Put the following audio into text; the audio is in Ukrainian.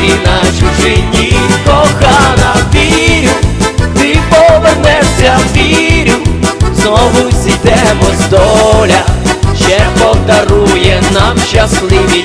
Ти на чужині, кохана, вірю, ти повернешся, вірю, знову зійдемось доля, ще подарує нам щасливі